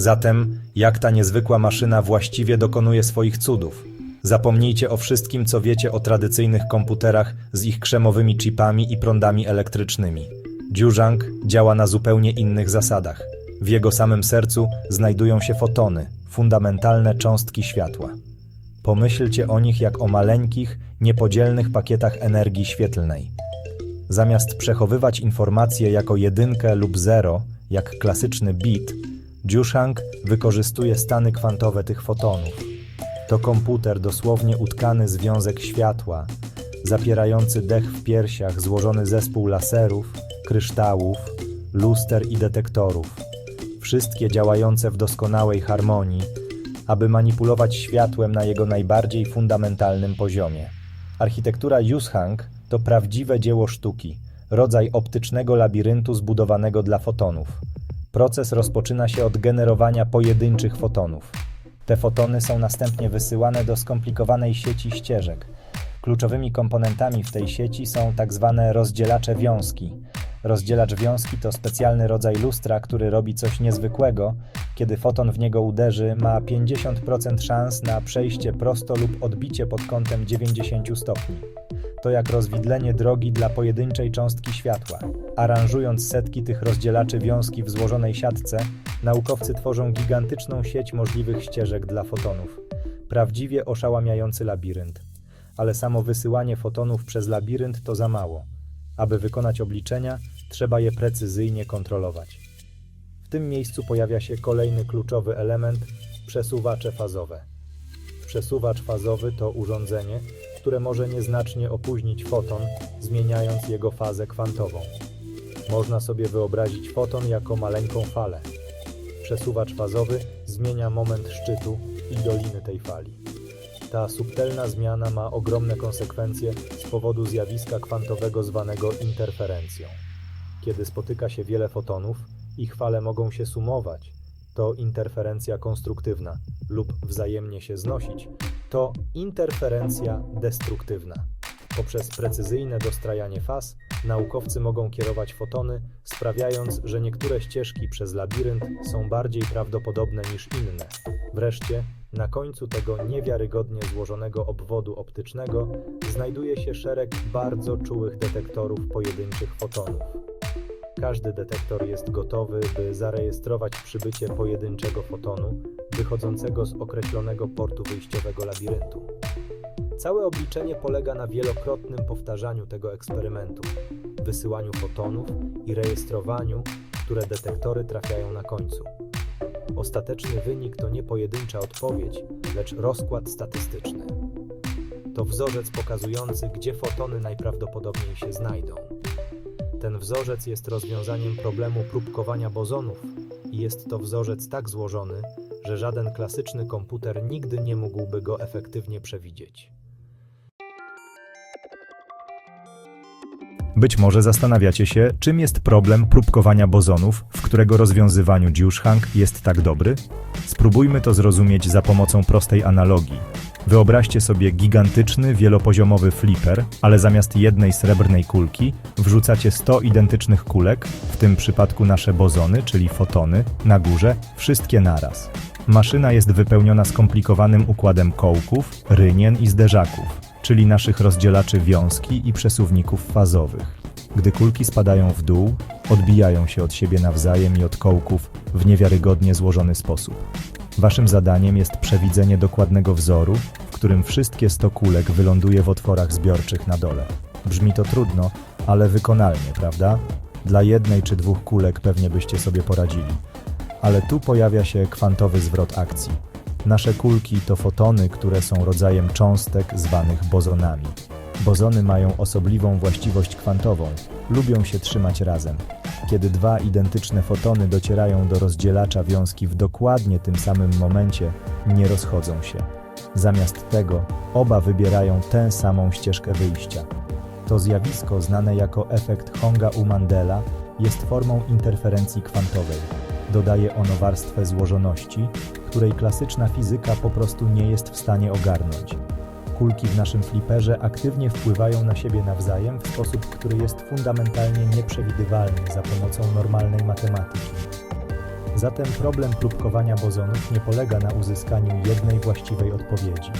Zatem, jak ta niezwykła maszyna właściwie dokonuje swoich cudów? Zapomnijcie o wszystkim, co wiecie o tradycyjnych komputerach z ich krzemowymi chipami i prądami elektrycznymi. Dziużang działa na zupełnie innych zasadach. W jego samym sercu znajdują się fotony, fundamentalne cząstki światła. Pomyślcie o nich jak o maleńkich, niepodzielnych pakietach energii świetlnej. Zamiast przechowywać informacje jako jedynkę lub zero, jak klasyczny bit, Dziushang wykorzystuje stany kwantowe tych fotonów. To komputer dosłownie utkany związek światła, zapierający dech w piersiach złożony zespół laserów, kryształów, luster i detektorów. Wszystkie działające w doskonałej harmonii, aby manipulować światłem na jego najbardziej fundamentalnym poziomie. Architektura Yushang to prawdziwe dzieło sztuki, rodzaj optycznego labiryntu zbudowanego dla fotonów. Proces rozpoczyna się od generowania pojedynczych fotonów. Te fotony są następnie wysyłane do skomplikowanej sieci ścieżek. Kluczowymi komponentami w tej sieci są tak zwane rozdzielacze wiązki. Rozdzielacz wiązki to specjalny rodzaj lustra, który robi coś niezwykłego. Kiedy foton w niego uderzy, ma 50% szans na przejście prosto lub odbicie pod kątem 90 stopni. To jak rozwidlenie drogi dla pojedynczej cząstki światła. Aranżując setki tych rozdzielaczy wiązki w złożonej siatce, naukowcy tworzą gigantyczną sieć możliwych ścieżek dla fotonów. Prawdziwie oszałamiający labirynt. Ale samo wysyłanie fotonów przez labirynt to za mało. Aby wykonać obliczenia, trzeba je precyzyjnie kontrolować. W tym miejscu pojawia się kolejny kluczowy element przesuwacze fazowe. Przesuwacz fazowy to urządzenie, które może nieznacznie opóźnić foton, zmieniając jego fazę kwantową. Można sobie wyobrazić foton jako maleńką falę. Przesuwacz fazowy zmienia moment szczytu i doliny tej fali. Ta subtelna zmiana ma ogromne konsekwencje z powodu zjawiska kwantowego zwanego interferencją. Kiedy spotyka się wiele fotonów, ich fale mogą się sumować. To interferencja konstruktywna lub wzajemnie się znosić. To interferencja destruktywna. Poprzez precyzyjne dostrajanie faz, naukowcy mogą kierować fotony, sprawiając, że niektóre ścieżki przez labirynt są bardziej prawdopodobne niż inne. Wreszcie, na końcu tego niewiarygodnie złożonego obwodu optycznego znajduje się szereg bardzo czułych detektorów pojedynczych fotonów. Każdy detektor jest gotowy, by zarejestrować przybycie pojedynczego fotonu wychodzącego z określonego portu wyjściowego labiryntu. Całe obliczenie polega na wielokrotnym powtarzaniu tego eksperymentu, wysyłaniu fotonów i rejestrowaniu, które detektory trafiają na końcu. Ostateczny wynik to nie pojedyncza odpowiedź, lecz rozkład statystyczny. To wzorzec pokazujący, gdzie fotony najprawdopodobniej się znajdą. Ten wzorzec jest rozwiązaniem problemu próbkowania bozonów i jest to wzorzec tak złożony, że żaden klasyczny komputer nigdy nie mógłby go efektywnie przewidzieć. Być może zastanawiacie się, czym jest problem próbkowania bozonów, w którego rozwiązywaniu Dziuszhang jest tak dobry? Spróbujmy to zrozumieć za pomocą prostej analogii. Wyobraźcie sobie gigantyczny, wielopoziomowy flipper, ale zamiast jednej srebrnej kulki wrzucacie 100 identycznych kulek, w tym przypadku nasze bozony, czyli fotony, na górze, wszystkie naraz. Maszyna jest wypełniona skomplikowanym układem kołków, rynien i zderzaków, czyli naszych rozdzielaczy wiązki i przesuwników fazowych. Gdy kulki spadają w dół, odbijają się od siebie nawzajem i od kołków w niewiarygodnie złożony sposób. Waszym zadaniem jest przewidzenie dokładnego wzoru, w którym wszystkie 100 kulek wyląduje w otworach zbiorczych na dole. Brzmi to trudno, ale wykonalnie, prawda? Dla jednej czy dwóch kulek pewnie byście sobie poradzili. Ale tu pojawia się kwantowy zwrot akcji. Nasze kulki to fotony, które są rodzajem cząstek zwanych bozonami. Bozony mają osobliwą właściwość kwantową, lubią się trzymać razem. Kiedy dwa identyczne fotony docierają do rozdzielacza wiązki w dokładnie tym samym momencie, nie rozchodzą się. Zamiast tego, oba wybierają tę samą ścieżkę wyjścia. To zjawisko, znane jako efekt Honga-u-Mandela, jest formą interferencji kwantowej. Dodaje ono warstwę złożoności, której klasyczna fizyka po prostu nie jest w stanie ogarnąć. Kulki w naszym fliperze aktywnie wpływają na siebie nawzajem w sposób, który jest fundamentalnie nieprzewidywalny za pomocą normalnej matematyki. Zatem problem próbkowania bozonów nie polega na uzyskaniu jednej właściwej odpowiedzi.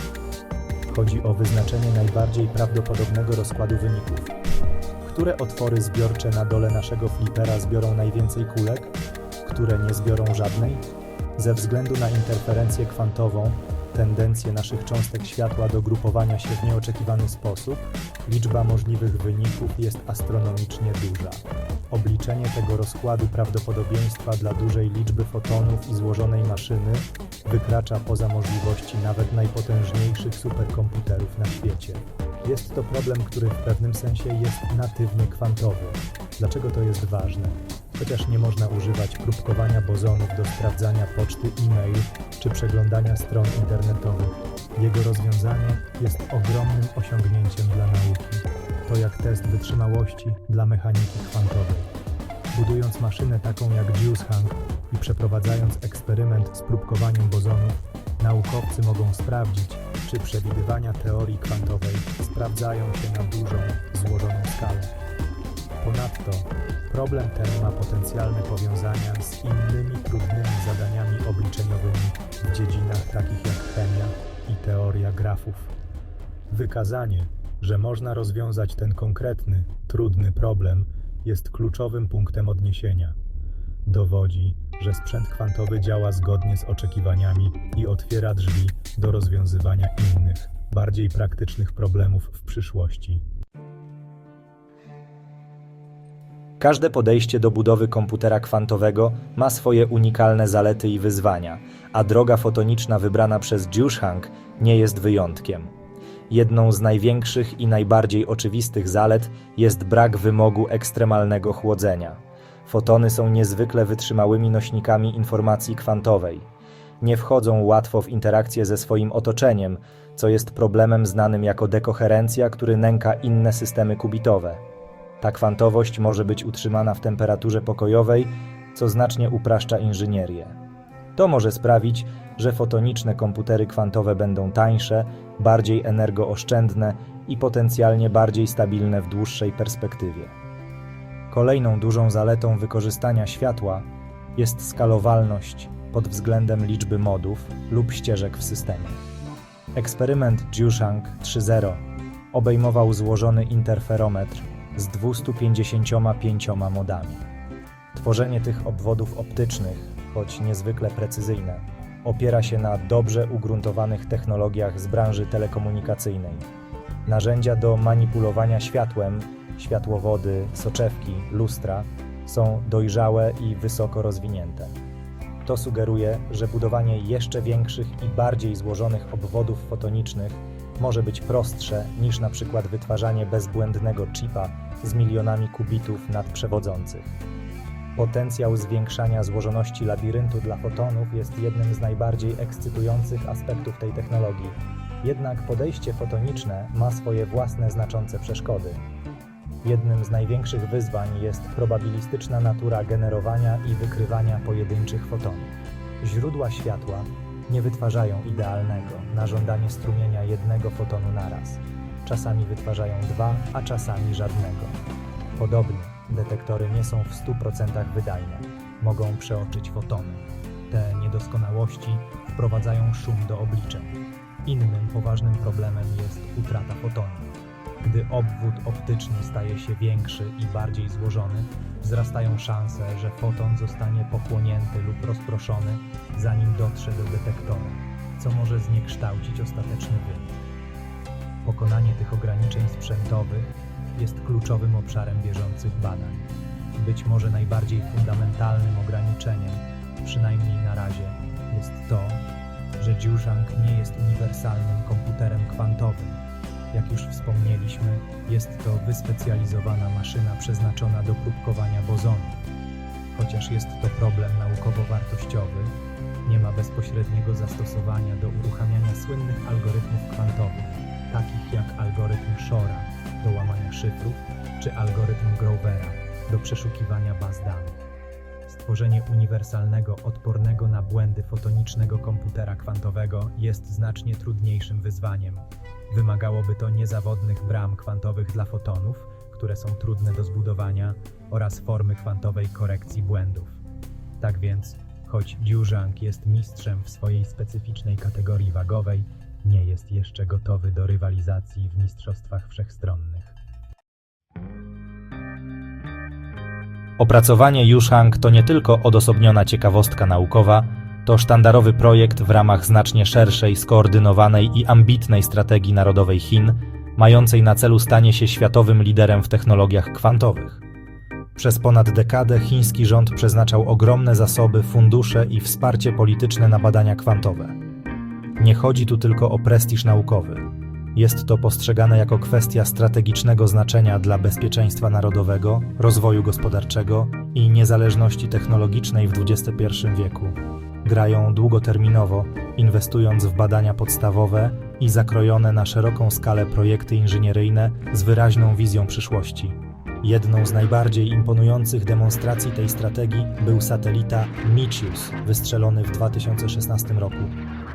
Chodzi o wyznaczenie najbardziej prawdopodobnego rozkładu wyników. Które otwory zbiorcze na dole naszego flipera zbiorą najwięcej kulek? Które nie zbiorą żadnej? Ze względu na interferencję kwantową, tendencję naszych cząstek światła do grupowania się w nieoczekiwany sposób, liczba możliwych wyników jest astronomicznie duża. Obliczenie tego rozkładu prawdopodobieństwa dla dużej liczby fotonów i złożonej maszyny wykracza poza możliwości nawet najpotężniejszych superkomputerów na świecie. Jest to problem, który w pewnym sensie jest natywnie kwantowy. Dlaczego to jest ważne? Chociaż nie można używać próbkowania bozonów do sprawdzania poczty e-mail czy przeglądania stron internetowych, jego rozwiązanie jest ogromnym osiągnięciem dla nauki. To jak test wytrzymałości dla mechaniki kwantowej. Budując maszynę taką jak Juicehang i przeprowadzając eksperyment z próbkowaniem bozonów, naukowcy mogą sprawdzić, czy przewidywania teorii kwantowej sprawdzają się na dużą, złożoną skalę. Ponadto problem ten ma potencjalne powiązania z innymi trudnymi zadaniami obliczeniowymi w dziedzinach takich jak chemia i teoria grafów. Wykazanie, że można rozwiązać ten konkretny, trudny problem, jest kluczowym punktem odniesienia. Dowodzi, że sprzęt kwantowy działa zgodnie z oczekiwaniami i otwiera drzwi do rozwiązywania innych, bardziej praktycznych problemów w przyszłości. Każde podejście do budowy komputera kwantowego ma swoje unikalne zalety i wyzwania, a droga fotoniczna wybrana przez Juicehang nie jest wyjątkiem. Jedną z największych i najbardziej oczywistych zalet jest brak wymogu ekstremalnego chłodzenia. Fotony są niezwykle wytrzymałymi nośnikami informacji kwantowej. Nie wchodzą łatwo w interakcję ze swoim otoczeniem, co jest problemem znanym jako dekoherencja, który nęka inne systemy kubitowe. Ta kwantowość może być utrzymana w temperaturze pokojowej, co znacznie upraszcza inżynierię. To może sprawić, że fotoniczne komputery kwantowe będą tańsze, bardziej energooszczędne i potencjalnie bardziej stabilne w dłuższej perspektywie. Kolejną dużą zaletą wykorzystania światła jest skalowalność pod względem liczby modów lub ścieżek w systemie. Eksperyment Juicehang 3.0 obejmował złożony interferometr z 255 modami. Tworzenie tych obwodów optycznych, choć niezwykle precyzyjne, opiera się na dobrze ugruntowanych technologiach z branży telekomunikacyjnej. Narzędzia do manipulowania światłem, światłowody, soczewki, lustra są dojrzałe i wysoko rozwinięte. To sugeruje, że budowanie jeszcze większych i bardziej złożonych obwodów fotonicznych może być prostsze niż na przykład wytwarzanie bezbłędnego chipa z milionami kubitów nadprzewodzących. Potencjał zwiększania złożoności labiryntu dla fotonów jest jednym z najbardziej ekscytujących aspektów tej technologii. Jednak podejście fotoniczne ma swoje własne znaczące przeszkody. Jednym z największych wyzwań jest probabilistyczna natura generowania i wykrywania pojedynczych fotonów. Źródła światła nie wytwarzają idealnego, na żądanie strumienia jednego fotonu naraz. Czasami wytwarzają dwa, a czasami żadnego. Podobnie, detektory nie są w 100% wydajne. Mogą przeoczyć fotony. Te niedoskonałości wprowadzają szum do obliczeń. Innym poważnym problemem jest utrata fotonu. Gdy obwód optyczny staje się większy i bardziej złożony, wzrastają szanse, że foton zostanie pochłonięty lub rozproszony, zanim dotrze do detektora, co może zniekształcić ostateczny wynik. Pokonanie tych ograniczeń sprzętowych jest kluczowym obszarem bieżących badań. Być może najbardziej fundamentalnym ograniczeniem, przynajmniej na razie, jest to, że Juicehang nie jest uniwersalnym komputerem kwantowym. Jak już wspomnieliśmy, jest to wyspecjalizowana maszyna przeznaczona do próbkowania bozonów. Chociaż jest to problem naukowo wartościowy, nie ma bezpośredniego zastosowania do uruchamiania słynnych algorytmów kwantowych, takich jak algorytm Shora do łamania szyfrów, czy algorytm Grovera do przeszukiwania baz danych. Stworzenie uniwersalnego, odpornego na błędy fotonicznego komputera kwantowego jest znacznie trudniejszym wyzwaniem. Wymagałoby to niezawodnych bram kwantowych dla fotonów, które są trudne do zbudowania, oraz formy kwantowej korekcji błędów. Tak więc, Choć Dziużang jest mistrzem w swojej specyficznej kategorii wagowej, nie jest jeszcze gotowy do rywalizacji w mistrzostwach wszechstronnych. Opracowanie Yushang to nie tylko odosobniona ciekawostka naukowa, to sztandarowy projekt w ramach znacznie szerszej, skoordynowanej i ambitnej strategii narodowej Chin, mającej na celu stanie się światowym liderem w technologiach kwantowych. Przez ponad dekadę chiński rząd przeznaczał ogromne zasoby, fundusze i wsparcie polityczne na badania kwantowe. Nie chodzi tu tylko o prestiż naukowy. Jest to postrzegane jako kwestia strategicznego znaczenia dla bezpieczeństwa narodowego, rozwoju gospodarczego i niezależności technologicznej w XXI wieku. Grają długoterminowo, inwestując w badania podstawowe i zakrojone na szeroką skalę projekty inżynieryjne z wyraźną wizją przyszłości. Jedną z najbardziej imponujących demonstracji tej strategii był satelita Michius, wystrzelony w 2016 roku.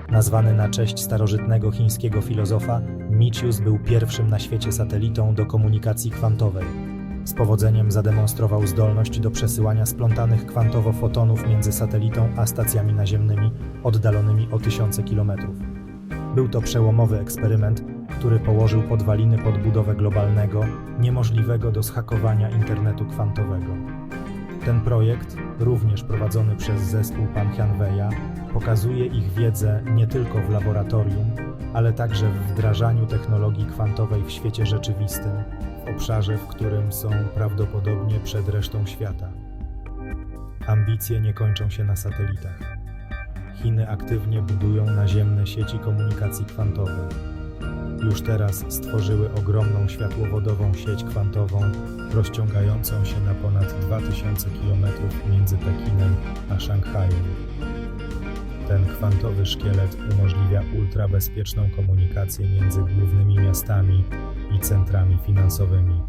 Nazwany na cześć starożytnego chińskiego filozofa, Michius był pierwszym na świecie satelitą do komunikacji kwantowej. Z powodzeniem zademonstrował zdolność do przesyłania splątanych kwantowo fotonów między satelitą a stacjami naziemnymi oddalonymi o tysiące kilometrów. Był to przełomowy eksperyment, który położył podwaliny pod budowę globalnego, niemożliwego do zhakowania internetu kwantowego. Ten projekt, również prowadzony przez zespół Pan Hyunweia, pokazuje ich wiedzę nie tylko w laboratorium, ale także w wdrażaniu technologii kwantowej w świecie rzeczywistym, obszarze, w którym są prawdopodobnie przed resztą świata. Ambicje nie kończą się na satelitach. Chiny aktywnie budują naziemne sieci komunikacji kwantowej. Już teraz stworzyły ogromną światłowodową sieć kwantową, rozciągającą się na ponad 2000 km między Pekinem a Szanghajem. Ten kwantowy szkielet umożliwia ultrabezpieczną komunikację między głównymi miastami i centrami finansowymi.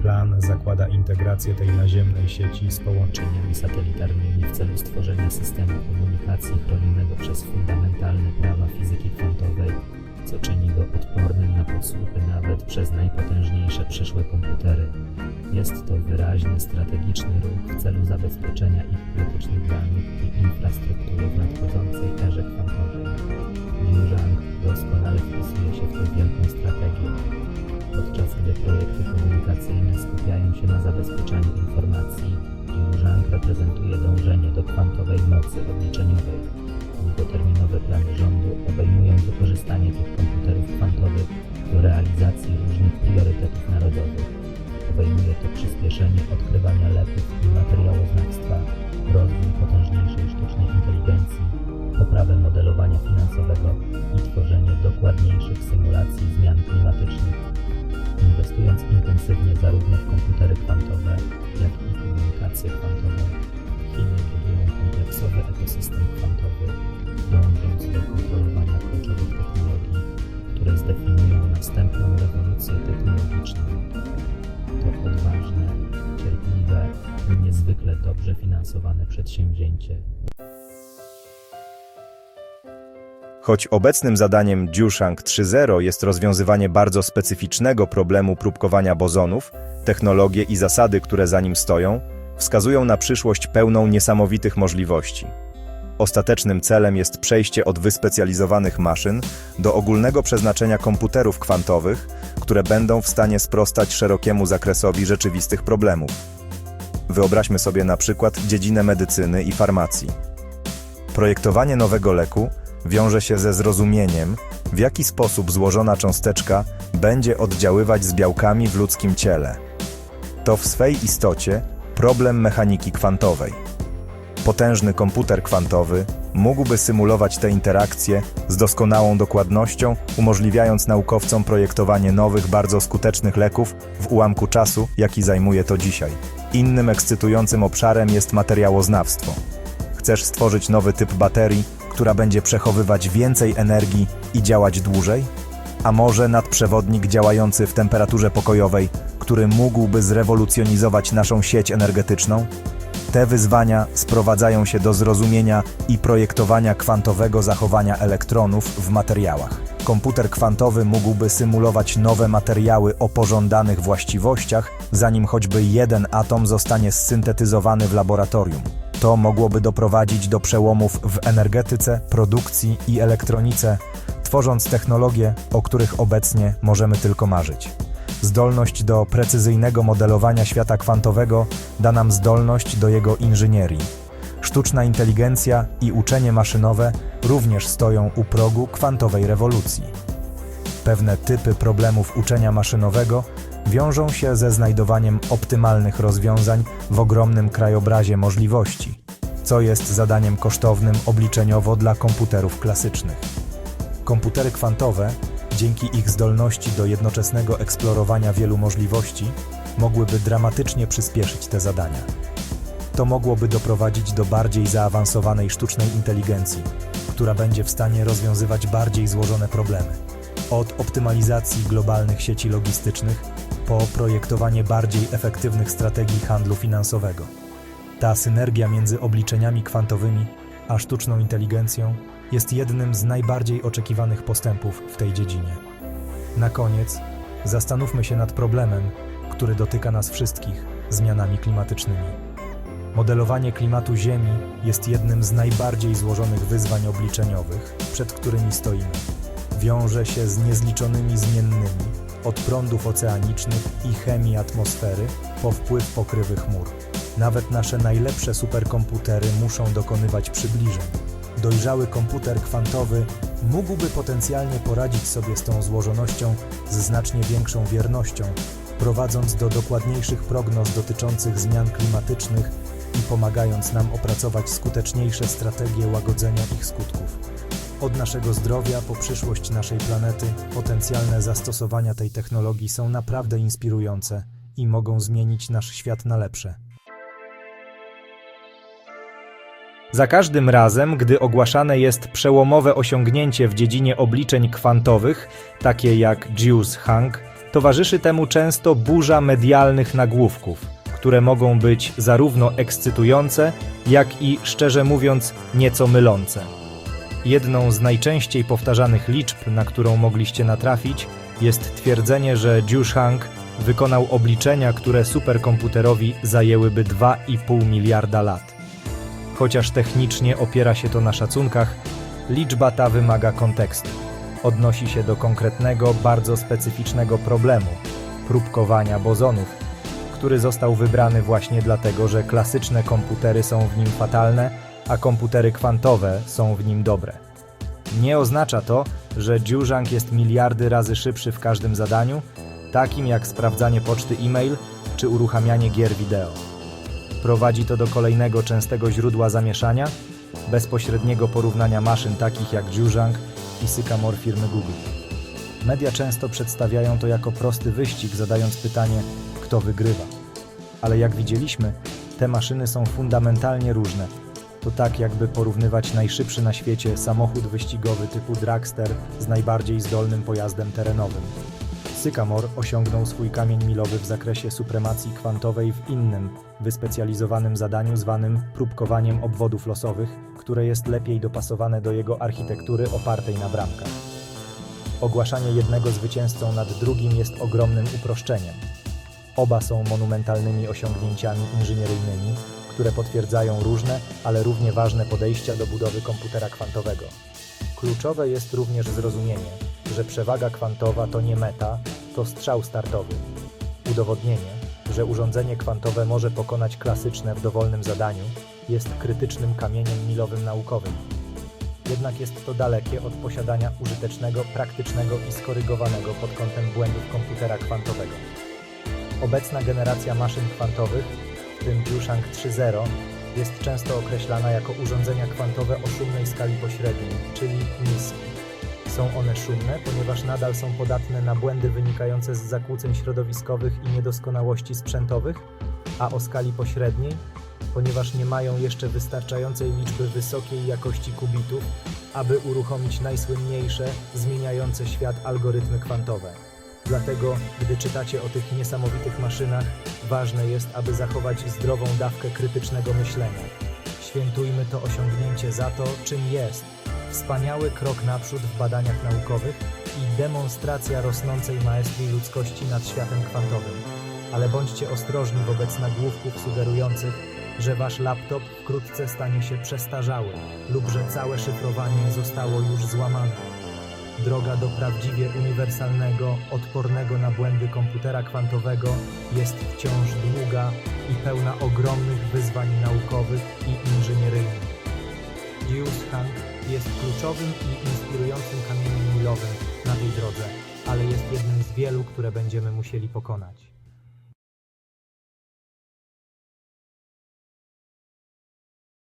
Plan zakłada integrację tej naziemnej sieci z połączeniami satelitarnymi w celu stworzenia systemu komunikacji chronionego przez fundamentalne prawa fizyki kwantowej, co czyni go odpornym na podsłuchy nawet przez najpotężniejsze przyszłe komputery. Jest to wyraźny strategiczny ruch w celu zabezpieczenia ich krytycznych danych i infrastruktury w nadchodzącej erze kwantowej. Yuuzhang doskonale wpisuje się w tę wielką strategię. Podczas gdy projekty komunikacyjne skupiają się na zabezpieczaniu informacji, Yuuzhang reprezentuje dążenie do kwantowej mocy obliczeniowej. Długoterminowe plany rządu obejmują wykorzystanie tych komputerów kwantowych do realizacji różnych priorytetów narodowych. Obejmuje to przyspieszenie odkrywania leków i materiałoznawstwa, rozwój potężniejszej sztucznej inteligencji, poprawę modelowania finansowego i tworzenie dokładniejszych symulacji zmian niezwykle dobrze finansowane przedsięwzięcie. Choć obecnym zadaniem Dziushang 3.0 jest rozwiązywanie bardzo specyficznego problemu próbkowania bozonów, technologie i zasady, które za nim stoją, wskazują na przyszłość pełną niesamowitych możliwości. Ostatecznym celem jest przejście od wyspecjalizowanych maszyn do ogólnego przeznaczenia komputerów kwantowych, które będą w stanie sprostać szerokiemu zakresowi rzeczywistych problemów. Wyobraźmy sobie na przykład dziedzinę medycyny i farmacji. Projektowanie nowego leku wiąże się ze zrozumieniem, w jaki sposób złożona cząsteczka będzie oddziaływać z białkami w ludzkim ciele. To w swej istocie problem mechaniki kwantowej. Potężny komputer kwantowy mógłby symulować te interakcje z doskonałą dokładnością, umożliwiając naukowcom projektowanie nowych, bardzo skutecznych leków w ułamku czasu, jaki zajmuje to dzisiaj. Innym ekscytującym obszarem jest materiałoznawstwo. Chcesz stworzyć nowy typ baterii, która będzie przechowywać więcej energii i działać dłużej? A może nadprzewodnik działający w temperaturze pokojowej, który mógłby zrewolucjonizować naszą sieć energetyczną? Te wyzwania sprowadzają się do zrozumienia i projektowania kwantowego zachowania elektronów w materiałach. Komputer kwantowy mógłby symulować nowe materiały o pożądanych właściwościach, zanim choćby jeden atom zostanie zsyntetyzowany w laboratorium. to mogłoby doprowadzić do przełomów w energetyce, produkcji i elektronice, tworząc technologie, o których obecnie możemy tylko marzyć. Zdolność do precyzyjnego modelowania świata kwantowego da nam zdolność do jego inżynierii. Sztuczna inteligencja i uczenie maszynowe również stoją u progu kwantowej rewolucji. Pewne typy problemów uczenia maszynowego wiążą się ze znajdowaniem optymalnych rozwiązań w ogromnym krajobrazie możliwości, co jest zadaniem kosztownym obliczeniowo dla komputerów klasycznych. Komputery kwantowe, dzięki ich zdolności do jednoczesnego eksplorowania wielu możliwości, mogłyby dramatycznie przyspieszyć te zadania. To mogłoby doprowadzić do bardziej zaawansowanej sztucznej inteligencji, która będzie w stanie rozwiązywać bardziej złożone problemy. Od optymalizacji globalnych sieci logistycznych po projektowanie bardziej efektywnych strategii handlu finansowego. Ta synergia między obliczeniami kwantowymi a sztuczną inteligencją jest jednym z najbardziej oczekiwanych postępów w tej dziedzinie. Na koniec zastanówmy się nad problemem, który dotyka nas wszystkich zmianami klimatycznymi. Modelowanie klimatu Ziemi jest jednym z najbardziej złożonych wyzwań obliczeniowych, przed którymi stoimy. Wiąże się z niezliczonymi zmiennymi, od prądów oceanicznych i chemii atmosfery po wpływ pokrywy chmur. Nawet nasze najlepsze superkomputery muszą dokonywać przybliżeń. Dojrzały komputer kwantowy mógłby potencjalnie poradzić sobie z tą złożonością z znacznie większą wiernością, prowadząc do dokładniejszych prognoz dotyczących zmian klimatycznych i pomagając nam opracować skuteczniejsze strategie łagodzenia ich skutków. Od naszego zdrowia po przyszłość naszej planety, potencjalne zastosowania tej technologii są naprawdę inspirujące i mogą zmienić nasz świat na lepsze. Za każdym razem, gdy ogłaszane jest przełomowe osiągnięcie w dziedzinie obliczeń kwantowych, takie jak Juice Hang, towarzyszy temu często burza medialnych nagłówków, które mogą być zarówno ekscytujące, jak i, szczerze mówiąc, nieco mylące. Jedną z najczęściej powtarzanych liczb, na którą mogliście natrafić, jest twierdzenie, że Jushang wykonał obliczenia, które superkomputerowi zajęłyby 2,5 miliarda lat. Chociaż technicznie opiera się to na szacunkach, liczba ta wymaga kontekstu. Odnosi się do konkretnego, bardzo specyficznego problemu próbkowania bozonów, który został wybrany właśnie dlatego, że klasyczne komputery są w nim fatalne, a komputery kwantowe są w nim dobre. Nie oznacza to, że Dziużang jest miliardy razy szybszy w każdym zadaniu, takim jak sprawdzanie poczty e-mail czy uruchamianie gier wideo. Prowadzi to do kolejnego częstego źródła zamieszania, bezpośredniego porównania maszyn takich jak Dziużang i Sycamore firmy Google. Media często przedstawiają to jako prosty wyścig, zadając pytanie, kto wygrywa. Ale jak widzieliśmy, te maszyny są fundamentalnie różne. To tak, jakby porównywać najszybszy na świecie samochód wyścigowy typu dragster z najbardziej zdolnym pojazdem terenowym. Sycamore osiągnął swój kamień milowy w zakresie supremacji kwantowej w innym, wyspecjalizowanym zadaniu zwanym próbkowaniem obwodów losowych, które jest lepiej dopasowane do jego architektury opartej na bramkach. Ogłaszanie jednego zwycięzcą nad drugim jest ogromnym uproszczeniem. Oba są monumentalnymi osiągnięciami inżynieryjnymi, które potwierdzają różne, ale równie ważne podejścia do budowy komputera kwantowego. Kluczowe jest również zrozumienie, że przewaga kwantowa to nie meta, to strzał startowy. Udowodnienie, że urządzenie kwantowe może pokonać klasyczne w dowolnym zadaniu, jest krytycznym kamieniem milowym naukowym. Jednak jest to dalekie od posiadania użytecznego, praktycznego i skorygowanego pod kątem błędów komputera kwantowego. Obecna generacja maszyn kwantowych, w tym Jushang 3.0, jest często określana jako urządzenia kwantowe o szumnej skali pośredniej, czyli NISQ. Są one szumne, ponieważ nadal są podatne na błędy wynikające z zakłóceń środowiskowych i niedoskonałości sprzętowych, a o skali pośredniej, ponieważ nie mają jeszcze wystarczającej liczby wysokiej jakości kubitów, aby uruchomić najsłynniejsze, zmieniające świat algorytmy kwantowe. Dlatego, gdy czytacie o tych niesamowitych maszynach, ważne jest, aby zachować zdrową dawkę krytycznego myślenia. Świętujmy to osiągnięcie za to, czym jest. Wspaniały krok naprzód w badaniach naukowych i demonstracja rosnącej maestrii ludzkości nad światem kwantowym. Ale bądźcie ostrożni wobec nagłówków sugerujących, że wasz laptop wkrótce stanie się przestarzały lub że całe szyfrowanie zostało już złamane. Droga do prawdziwie uniwersalnego, odpornego na błędy komputera kwantowego jest wciąż długa i pełna ogromnych wyzwań naukowych i inżynieryjnych. Deus Hank jest kluczowym i inspirującym kamieniem milowym na tej drodze, ale jest jednym z wielu, które będziemy musieli pokonać.